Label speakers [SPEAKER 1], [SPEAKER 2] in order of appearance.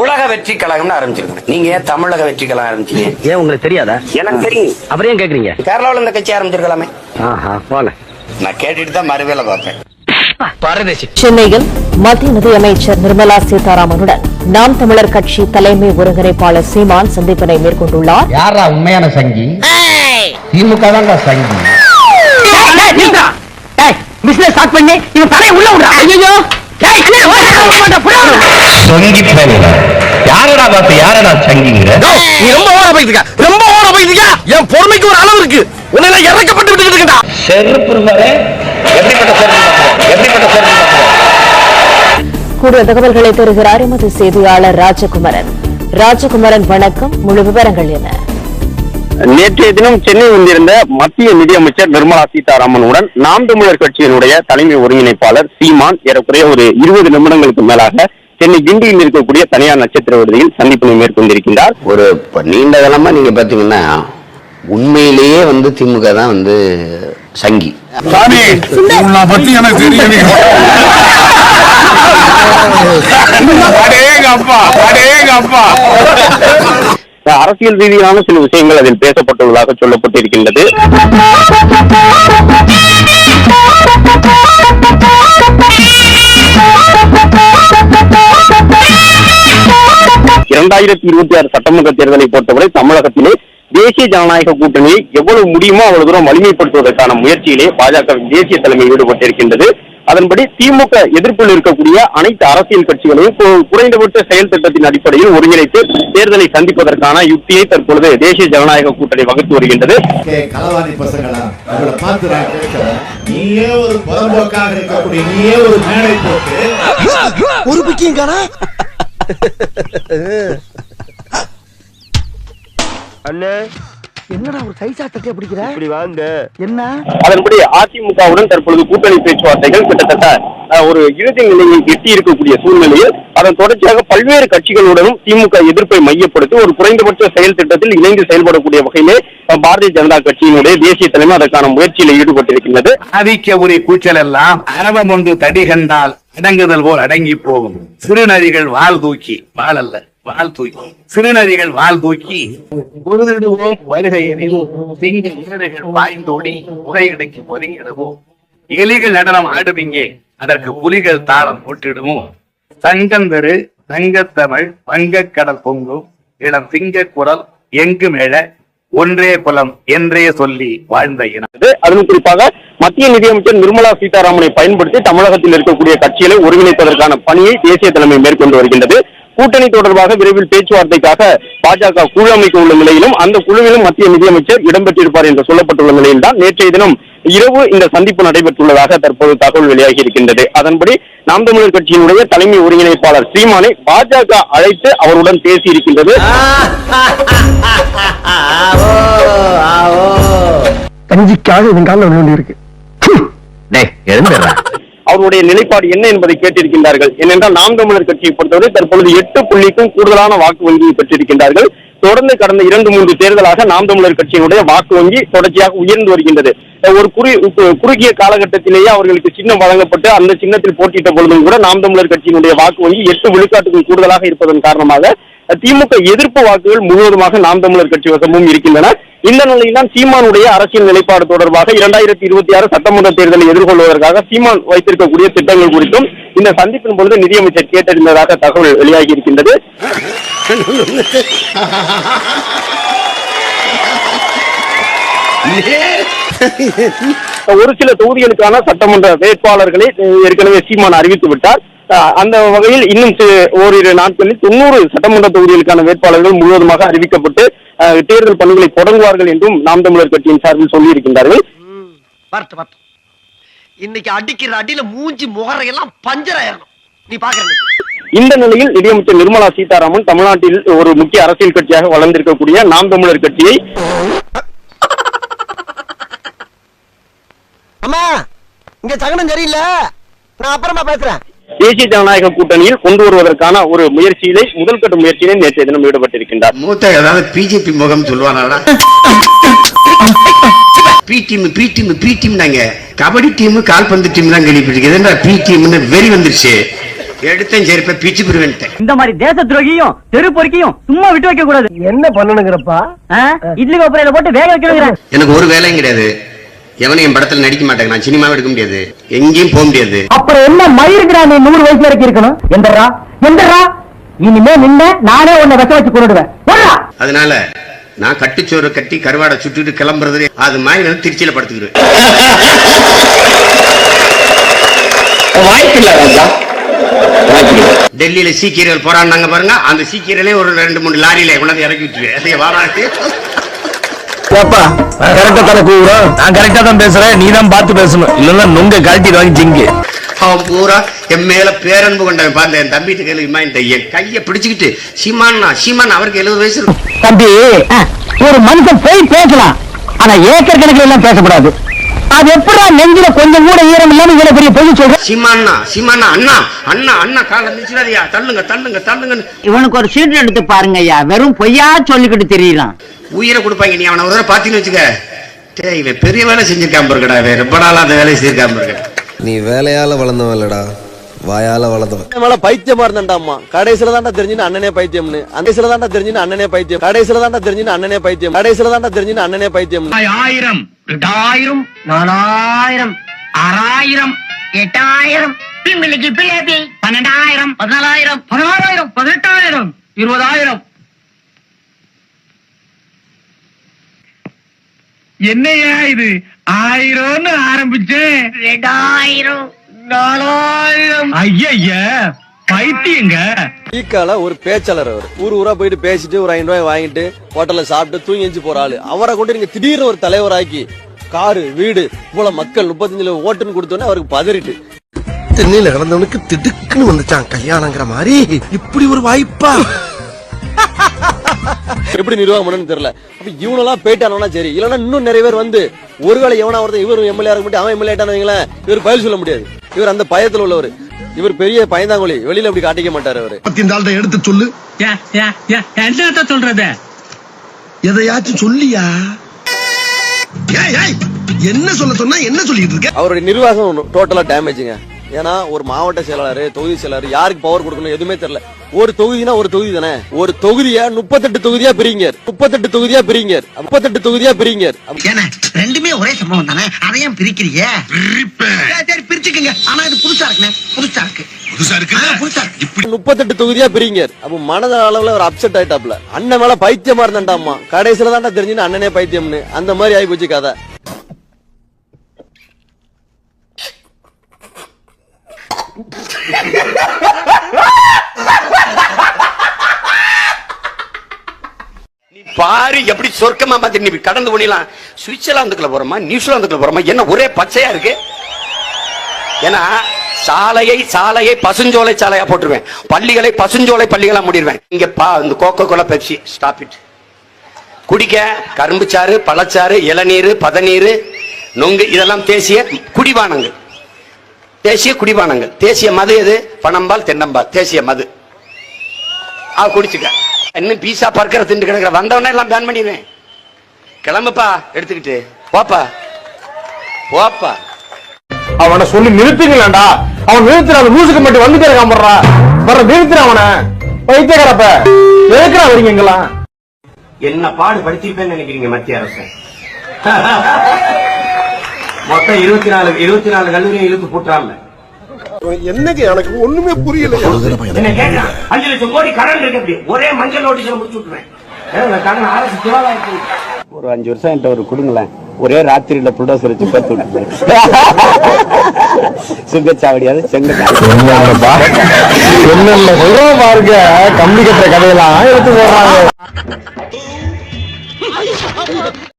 [SPEAKER 1] உலக வெற்றி கழகம்னு ஆரம்பிச்சிருக்கேன் நீங்க ஏன் தமிழக வெற்றி கழகம் ஆரம்பிச்சீங்க?
[SPEAKER 2] ஏன் உங்களுக்கு தெரியாதா?
[SPEAKER 1] எனக்கு தெரியும்.
[SPEAKER 2] அப்புறம் ஏன் கேக்குறீங்க?
[SPEAKER 1] கேரளாவில் இந்த கட்சி ஆரம்பிச்சிருக்கலாமே.
[SPEAKER 2] ஆஹா
[SPEAKER 1] நான் கேட்டுட்டு தான் மறுவேலை பார்த்தேன்
[SPEAKER 2] பரதேசி.
[SPEAKER 3] சென்னையில் மத்திய நிதியமைச்சர் நிர்மலா சீதாராமனுடன் நாம் தமிழர் கட்சி தலைமை ஒருங்கிணைப்பாளர் சீமான் சந்திப்பினை மேற்கொண்டுள்ளார்.
[SPEAKER 4] யாரா உண்மையான சங்கி? திமுக தான்டா சங்கி.
[SPEAKER 2] பிசினஸ் ஸ்டார்ட் பண்ணி இவன் தலையை உள்ள விடுறா. ஐயோ
[SPEAKER 4] சங்கி பேருல யாரடா பார்த்து யாரடா சங்கிங்கிற?
[SPEAKER 2] நீ ரொம்ப ஓர போயிட்டு ரொம்ப ஓர போயிட்டு என் பொறுமைக்கு ஒரு அளவு இருக்கு. உன்னை எல்லாம் இறக்கப்பட்டு விட்டு இருக்கா
[SPEAKER 4] செருப்பு இருந்தாலே எப்படிப்பட்ட செருப்பு பார்ப்போம் எப்படிப்பட்ட செருப்பு பார்ப்போம்
[SPEAKER 3] கூடுதல் தகவல்களை தருகிறார் எமது செய்தியாளர் ராஜகுமரன். ராஜகுமரன் வணக்கம் முழு விவரங்கள் என்ன?
[SPEAKER 5] நேற்றைய தினம் சென்னை வந்திருந்த மத்திய நிதியமைச்சர் நிர்மலா சீதாராமனுடன் நாம் தமிழர் கட்சியினுடைய தலைமை ஒருங்கிணைப்பாளர் சீமான் ஏறக்குறைய ஒரு இருபது நிமிடங்களுக்கு மேலாக சென்னை கிண்டியில் இருக்கக்கூடிய தனியார் நட்சத்திர விடுதியில் சந்திப்பினை மேற்கொண்டிருக்கின்றார்.
[SPEAKER 1] ஒரு நீண்ட காலமா நீங்க பாத்தீங்கன்னா உண்மையிலேயே வந்து திமுக தான் வந்து சங்கி.
[SPEAKER 6] எனக்கு
[SPEAKER 5] அரசியல் ரீதியிலான சில விஷயங்கள் அதில் பேசப்பட்டுள்ளதாக சொல்லப்பட்டிருக்கின்றது. இரண்டாயிரத்தி இருபத்தி ஆறு சட்டமன்ற தேர்தலை பொறுத்தவரை தமிழகத்திலே தேசிய ஜனநாயக கூட்டணியை எவ்வளவு முடியுமோ அவ்வளவு தூரம் வலிமைப்படுத்துவதற்கான முயற்சியிலே பாஜக தேசிய தலைமை ஈடுபட்டிருக்கின்றது. அதன்படி திமுக எதிர்ப்பில் இருக்கக்கூடிய அனைத்து அரசியல் கட்சிகளையும் குறைந்தபட்ச செயல் திட்டத்தின் அடிப்படையில் ஒருங்கிணைத்து தேர்தலை சந்திப்பதற்கான யுக்தியை தற்பொழுது தேசிய ஜனநாயக கூட்டணி வகுத்து வருகின்றது.
[SPEAKER 7] ஒரு
[SPEAKER 2] அண்ணே என்னடா ஒரு சைஸா தட்டியா பிடிக்கிற? இப்படி வாங்க என்ன?
[SPEAKER 5] அதன்படி அதிமுகவுடன் தற்பொழுது கூட்டணி பேச்சுவார்த்தைகள் கிட்டத்தட்ட ஒரு இறுதி நிலையை எட்டி இருக்கக்கூடிய சூழ்நிலையில் அதன் தொடர்ச்சியாக பல்வேறு கட்சிகளுடனும் திமுக எதிர்ப்பை மையப்படுத்தி ஒரு குறைந்தபட்ச செயல் திட்டத்தில் இணைந்து செயல்படக்கூடிய வகையிலே பாரதிய ஜனதா கட்சியினுடைய தேசிய தலைமை அதற்கான முயற்சியில் ஈடுபட்டிருக்கின்றது.
[SPEAKER 6] ஆதிக்க உரி கூச்சல் எல்லாம் அரவம் ஒன்று தடி கண்டால் அடங்குதல் போல் அடங்கி போகும். சிறுநதிகள் வால் தூக்கி வால் அல்ல. வால் தூக்கி சிறுநதிகள் வால் தூக்கி குருதிடுவோம் வருகை எறிவோம் சிங்க ஈரடுகள் பாய்ந்தோடி புகையடைக்கு ஒதுங்கிடுவோம் எலிகள் நடனம் ஆடுவீங்க அதற்கு புலிகள் தாளம் போட்டிடுவோம். தங்கந்தரு தங்கத்தமிழ் வங்கக்கடல் பொங்கும். இளம் சிங்க குரல் எங்கு மேல ஒன்றே குலம் என்றே சொல்லி வாழ்ந்த இனம்.
[SPEAKER 5] அதுவும் அதிலும் குறிப்பாக மத்திய நிதியமைச்சர் நிர்மலா சீதாராமனை பயன்படுத்தி தமிழகத்தில் இருக்கக்கூடிய கட்சிகளை ஒருங்கிணைப்பதற்கான பணியை தேசிய தலைமை மேற்கொண்டு வருகின்றது. கூட்டணி தொடர்பாக விரைவில் பேச்சுவார்த்தைக்காக பாஜக குழு அமைக்க உள்ள நிலையிலும் அந்த குழுவிலும் மத்திய நிதியமைச்சர் இடம்பெற்றிருப்பார் என்று சொல்லப்பட்டுள்ள நிலையில்தான் நேற்றைய தினம் இரவு இந்த சந்திப்பு நடைபெற்றுள்ளதாக தற்போது தகவல் வெளியாகி இருக்கின்றது அதன்படி நாம் தமிழர் கட்சியினுடைய தலைமை ஒருங்கிணைப்பாளர் சீமானை பாஜக அழைத்து அவருடன் பேசி இருக்கின்றது
[SPEAKER 2] கஞ்சிக்காக இதன் காலம் ஒண்ணு இருக்கு
[SPEAKER 5] அவருடைய நிலைப்பாடு என்ன என்பதை கேட்டிருக்கின்றார்கள். ஏனென்றால் நாம் தமிழர் கட்சியை பொறுத்தவரை தற்பொழுது எட்டு புள்ளிக்கும் கூடுதலான வாக்கு வங்கியை பெற்றிருக்கின்றார்கள். தொடர்ந்து கடந்த இரண்டு மூன்று தேர்தலாக நாம் தமிழர் கட்சியினுடைய வாக்கு வங்கி தொடர்ச்சியாக உயர்ந்து வருகின்றது. ஒரு குறி குறுகிய காலகட்டத்திலேயே அவர்களுக்கு சின்னம் வழங்கப்பட்டு அந்த சின்னத்தில் போட்டியிட்ட பொழுதும் கூட நாம் தமிழர் கட்சியினுடைய வாக்கு வங்கி எட்டு விழுக்காட்டுக்கும் கூடுதலாக இருப்பதன் காரணமாக திமுக எதிர்ப்பு வாக்குகள் முழுவதுமாக நாம் தமிழர் கட்சி வசமும் இருக்கின்றன. இந்த நிலையில்தான் சீமானுடைய அரசியல் நிலைப்பாடு தொடர்பாக இரண்டாயிரத்தி இருபத்தி ஆறு சட்டமன்ற தேர்தலை எதிர்கொள்வதற்காக சீமான் வைத்திருக்கக்கூடிய திட்டங்கள் குறித்தும் இந்த சந்திப்பின் பொழுது நிதியமைச்சர் கேட்டறிந்ததாக தகவல் வெளியாகி இருக்கின்றது. ஒரு சில தொகுதிகளுக்கான சட்டமன்ற வேட்பாளர்களை ஏற்கனவே சீமான் அறிவித்து விட்டார். அந்த வகையில் இன்னும் ஓரிரு நாட்களில் தொண்ணூறு சட்டமன்ற தொகுதிகளுக்கான வேட்பாளர்கள் முழுவதுமாக அறிவிக்கப்பட்டு தேர்தல் பணிகளை தொடங்குவார்கள் என்றும் நாம் தமிழர் கட்சியின் சார்பில்
[SPEAKER 2] வரட்டு இன்னைக்கு அடிக்கிற அடியில மூஞ்சி முகரையெல்லாம் பஞ்சர் ஆயிரணும். நீ பாக்குற
[SPEAKER 5] இந்த நிலையில் நிதியமைச்சர் நிர்மலா சீதாராமன் தமிழ்நாட்டில் ஒரு முக்கிய அரசியல் கட்சியாக வளர்ந்திருக்கக்கூடிய நாம் தமிழர் கட்சியை
[SPEAKER 2] அம்மா இங்க சகனம் சரியில்லை. நான் அப்புறமா பேசுறேன்.
[SPEAKER 5] தேசிய ஜனநாயக கூட்டணியில் கொண்டு வருவதற்கான ஒரு முயற்சியிலே முதல்கட்ட முயற்சியிலே நேற்றைய தினம் ஈடுபட்டிருக்கின்றார்.
[SPEAKER 1] மூத்த ஏதாவது பிஜேபி முகம் சொல்லுவானா B team B team B team நாங்க கபடி டீம் கால்பந்து டீம் தான் கேள்விப்பட்டிருக்கேன். பி டீம்னு வெறி வந்துருச்சு. எடுத்தேன் செருப்பை பிச்சு பிரிவன்ட்டேன்
[SPEAKER 8] இந்த மாதிரி தேச துரோகியும் தெரு பொறுக்கியும் சும்மா விட்டு வைக்க கூடாது.
[SPEAKER 2] என்ன பண்ணணுங்கிறப்பா?
[SPEAKER 8] இட்லி கோப்பரையில போட்டு வேக வைக்கிறேன்
[SPEAKER 1] எனக்கு ஒரு வேலையும் கிடையாது. எவனும் என் படத்துல நடிக்க மாட்டேங்க. நான் சினிமாவை எடுக்க முடியாது. எங்கேயும் போக முடியாது.
[SPEAKER 8] அப்புறம் என்ன மயிருக்குடா நீ நூறு வயசுல இறக்கி இருக்கணும்? எந்தரா எந்தரா இனிமே நின்ன நானே உன்னை விஷ வச்சு கொண்டுடுவேன்
[SPEAKER 1] அதனால நான் கட்டுச்சோறு கட்டி கருவாடை சுட்டுட்டு கிளம்புறது அது மாதிரி வந்து திருச்சியில படுத்துக்கிறேன்
[SPEAKER 4] வாய்ப்பில்லை ராஜா. வாய்ப்பில்லை
[SPEAKER 1] டெல்லியில சீக்கியர்கள் போராடினாங்க பாருங்க. அந்த சீக்கியர்களே ஒரு ரெண்டு மூணு லாரியில கொண்டாந்து இறக்கி விட்டுருவேன். அதே வாராட்டு
[SPEAKER 6] கரெக்டா தானே கூப்பிடும் நான் கரெக்டா தான் பேசுறேன். நீ தான் பார்த்து பேசணும். இல்லன்னா நுங்க கழட்டி வாங்கி ஜிங்கு.
[SPEAKER 1] அவன் பூரா என் மேல பேரன்பு கொண்டவன் பாருங்க. என் தம்பிட்டு கையில இம்மாயின் என் கையை பிடிச்சுக்கிட்டு சீமானா சீமான் அவருக்கு எழுபது வயசு இருக்கும்
[SPEAKER 8] தம்பி ஒரு மனுஷன் போய் பேசலாம். ஆனா ஏக்கர் கணக்கில் எல்லாம் பேசக்கூடாது. அது எப்படா நெஞ்சில கொஞ்சம் கூட ஈரம் இல்லாம இவ்வளவு பெரிய பொய் சொல்ற?
[SPEAKER 1] சீமானா சீமானா அண்ணா அண்ணா அண்ணா கால நிச்சுடாதியா தள்ளுங்க தள்ளுங்க தள்ளுங்கன்னு
[SPEAKER 8] இவனுக்கு ஒரு சீட் எடுத்து பாருங்க ஐயா. வெறும் பொய்யா சொல்லிக்கிட்டு தெரியலாம்
[SPEAKER 1] உயிரை கொடுப்பாங்க நீ. அவனை ஒரு தடவை பாத்தீங்கன்னு வச்சுக்க. டேய் இவன் பெரிய வேலை செஞ்சிருக்கான் பாருக்கடா இவன் ரொம்ப நாளா அந்த வேலையை செஞ்சிருக்கான் பாருக்க
[SPEAKER 9] நீ வேலையால வளர்ந்தவன் இல்லடா. வாயால வளர்ந்தவன்.
[SPEAKER 10] மேல பைத்தியமா இருந்தாண்டாமா கடைசியில தான்டா தெரிஞ்சுன்னு அண்ணனே பைத்தியம்னு. கடைசியில தான்டா தெரிஞ்சுன்னு அண்ணனே பைத்தியம். கடைசியில தான்டா தெரிஞ்சுன்னு அண்ணனே பைத்தியம். கடைசியில தான்டா தெரிஞ்சுன்னு அண்ணனே பைத்தியம்
[SPEAKER 6] ஆயிரம் ரெண்டாயிரம்
[SPEAKER 8] நாலாயிரம் ஆறாயிரம் எட்டாயிரம் பிள்ளைக்கு பன்னெண்டாயிரம் பதினாலாயிரம் பதினாறாயிரம் பதினெட்டாயிரம் இருபதாயிரம்.
[SPEAKER 6] என்னையா இது? ஆயிரம்னு ஆரம்பிச்சேன்.
[SPEAKER 8] ரெண்டாயிரம்.
[SPEAKER 6] நாலாயிரம். ஐயா பைத்தியங்க.
[SPEAKER 10] ஈக்கால ஒரு பேச்சாளர் அவர். ஊர் ஊரா போயிட்டு பேசிட்டு ஒரு ஐநூறு ரூபாய் வாங்கிட்டு ஹோட்டல்ல சாப்பிட்டு தூங்கி எஞ்சி போற ஆளு. அவரை கொண்டு நீங்க திடீர்னு ஒரு தலைவராக்கி காரு வீடு இவ்வளவு மக்கள் முப்பத்தஞ்சுல ஓட்டுன்னு கொடுத்தோன்னே அவருக்கு பதறிட்டு.
[SPEAKER 9] தென்னையில கிடந்தவனுக்கு திடுக்குன்னு வந்துச்சான் கல்யாணங்கிற மாதிரி. இப்படி ஒரு வாய்ப்பா?
[SPEAKER 10] எப்படி நிர்வாகம் பண்ணணும்னு தெரியல. அப்ப இவனெல்லாம் போயிட்டானா சரி. இல்லன்னா இன்னும் நிறைய பேர் வந்து ஒருவேளை எவனா ஒருத்தன் இவர் எம்எல்ஏ இருக்க முடியும் அவன் எம்எல்ஏ வைங்களேன் இவர் பதில் சொல்ல முடியாது. இவர் அந்த பயத்துல உள்ளவர். இவர் பெரிய பயந்தாங்கொழி. வெளியில அப்படி காட்டிக்க மாட்டாரு அவரு.
[SPEAKER 7] பத்தி எடுத்து சொல்லு.
[SPEAKER 6] என்ன சொல்றது?
[SPEAKER 7] எதையாச்சும் சொல்லியா? என்ன சொல்ல சொன்னா என்ன சொல்லிட்டு இருக்க?
[SPEAKER 10] அவருடைய நிர்வாகம் டோட்டலா டேமேஜுங்க ஏன்னா ஒரு மாவட்ட செயலாளர் தொகுதி செயலாளர் யாருக்கு பவர் கொடுக்கணும் எதுவுமே தெரியல. ஒரு தொகுதினா ஒரு தொகுதி தானே? ஒரு தொகுதியா முப்பத்தெட்டு தொகுதியா பிரிங்க. முப்பத்தெட்டு தொகுதியா பிரிங்க. முப்பத்தெட்டு தொகுதியா பிரிங்க.
[SPEAKER 2] ரெண்டுமே ஒரே சம்பவம் தானே? அதையும் பிரிக்கிறீங்க சரி பிரிச்சுக்கங்க. ஆனா இது புதுசா இருக்குண்ணே. புதுசா இருக்கு.
[SPEAKER 10] முப்பத்தெட்டு தொகுதியா பிரிங்க. அப்ப மனத அளவுல ஒரு அப்செட் ஆயிட்டாப்ல அண்ணன் மேல பைத்தியமா இருந்தாண்டாமா கடைசியில தான்டா தெரிஞ்சுன்னு அண்ணனே பைத்தியம்னு. அந்த மாதிரி ஆகி போச்சு கதை.
[SPEAKER 1] பாரு எப்படி சொர்க்கமா மாதிரி நீ கடந்து பண்ணிடலாம் சுவிட்சர்லாந்துக்குள்ள போறோமா நியூசிலாந்துக்குள்ள போறோமா? என்ன ஒரே பச்சையா இருக்கு? ஏன்னா சாலையை சாலையை பசுஞ்சோலை சாலையா போட்டுருவேன். பள்ளிகளை பசுஞ்சோலை பள்ளிகளா முடிடுவேன் இங்க பா இந்த Coca Cola Pepsi stop it குடிக்க கரும்புச்சாறு பழச்சாறு இளநீர் பதநீர் நொங்கு இதெல்லாம் தேசிய குடிவானங்கள் தேசிய குடிபானங்கள். தேசிய மது எது? பணம்பால் தென்னம்பால். தேசிய மது. ஆ குடிச்சுக்க. இன்னும் பீஸா பர்க்கரை திண்டு கிடக்குற. வந்தவனே எல்லாம் பேன் பண்ணிடுவேன் கிளம்புப்பா எடுத்துக்கிட்டு. போப்பா. போப்பா.
[SPEAKER 6] அவனை சொல்லி நிறுத்துங்களேன்டா. அவன் நிறுத்துற லூசுக்கு மட்டும் வந்துட்டே இருக்கான் போடுறா வர நிறுத்துற அவனை. பைத்தியக்காரப்ப. எதுக்குறா வரீங்க
[SPEAKER 1] என்ன பாடு படிச்சிருப்பேன்னு நினைக்கிறீங்க மத்திய அரசு? மொத்தம் இருபத்தி நாலு இருபத்தி நாலு கல்லூரியும் இழுத்து போட்டுறாங்க
[SPEAKER 7] என்னங்க எனக்கு ஒண்ணுமே புரியல
[SPEAKER 1] அஞ்சு லட்சம் கோடி கடன் இருக்கு ஒரே மஞ்சள் நோட்டீஸ்ல முடிச்சு விட்டுருவேன். ஒரு அஞ்சு வருஷம் என்கிட்ட ஒரு கொடுங்களேன். ஒரே ராத்திரியில புல்டோசர் வச்சு பத்து விட்டு சுங்கச்சாவடியாவது செங்கச்சாவடி
[SPEAKER 6] பாருங்க. கம்பி கட்டுற கதையெல்லாம் எடுத்து போடுறாங்க.